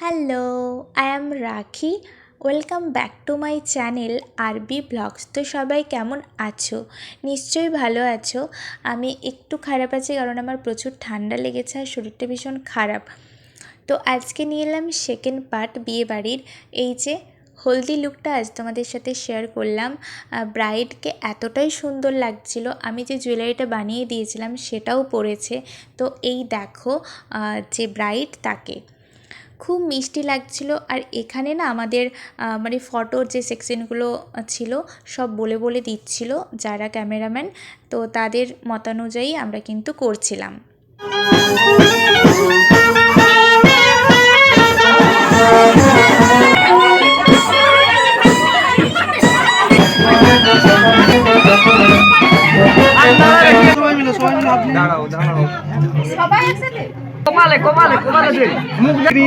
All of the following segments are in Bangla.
Hello I am Rakhi welcome back to my channel R B vlogs তো সবাই কেমন আছো? নিশ্চয়ই ভালো আছো। আমি একটু খারাপ আছি কারণ আমার প্রচুর ঠান্ডা লেগেছে আর শরীরটা ভীষণ খারাপ। তো আজকে নিয়ে এলাম সেকেন্ড পার্ট বিয়েবাড়ির এই যে হলদি লুকটা আজ তোমাদের সাথে শেয়ার করলাম। ব্রাইডকে এতটাই সুন্দর লাগছিল। আমি যে জুয়েলারিটা বানিয়ে দিয়েছিলাম সেটাও পরেছে। তো এই দেখো যে ব্রাইড তাকে। খুব মিষ্টি লাগছিল। আর এখানে না আমাদের মানে ফটোর যে সেকশনগুলো ছিল, সব বলে বলে দিচ্ছিল যারা ক্যামেরাম্যান। তো তাদের মতানুযায়ী আমরা কিন্তু করছিলাম। সবাই সবাই মিলে হাত মিলিয়ে দাঁড়াও দাঁড়াও কমালে কমালে কমালে মুখ দেখি।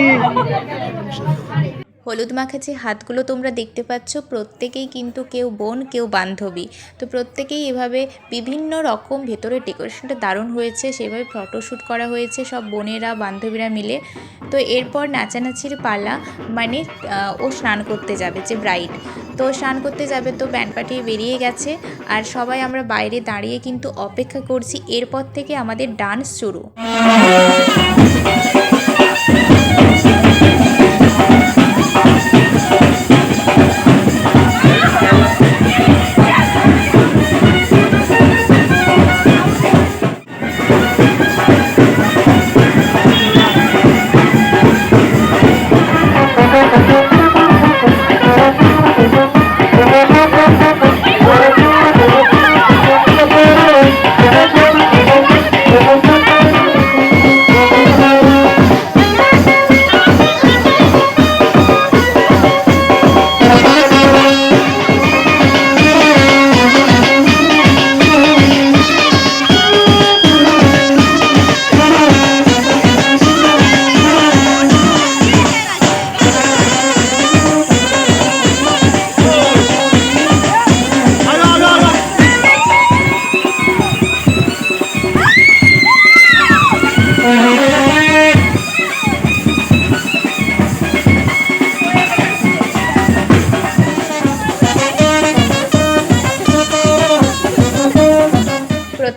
হলুদ মাখা যে হাতগুলো তোমরা দেখতে পাচ্ছ। প্রত্যেকেই কিন্তু কেউ বোন, কেউ বান্ধবী। তো প্রত্যেকেই এভাবে বিভিন্ন রকম ভেতরে ডেকোরেশনটা দারুণ হয়েছে। সেভাবে ফটোশ্যুট করা হয়েছে সব বোনেরা, বান্ধবীরা মিলে। তো এরপর নাচানাচির পালা মানে ও স্নান করতে যাবে যে ব্রাইড তো স্নান করতে যাবে তো ব্যান্ড পার্টি বেরিয়ে গেছে। আর সবাই আমরা বাইরে দাঁড়িয়ে কিন্তু অপেক্ষা করছি। এরপর থেকে আমাদের ডান্স শুরু।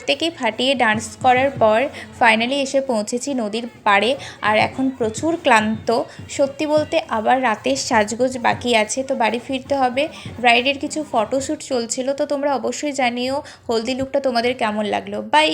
প্রত্যেকেই ফাটিয়ে ডান্স করার পর ফাইনালি এসে পৌঁছেছি নদীর পাড়ে। আর এখন প্রচুর ক্লান্ত। সত্যি বলতে আবার রাতের সাজগোজ বাকি আছে, তো বাড়ি ফিরতে হবে। ব্রাইডের কিছু ফটোশ্যুট চলছিল, তো তোমরা অবশ্যই জানিও হলদি লুকটা তোমাদের কেমন লাগল। বাই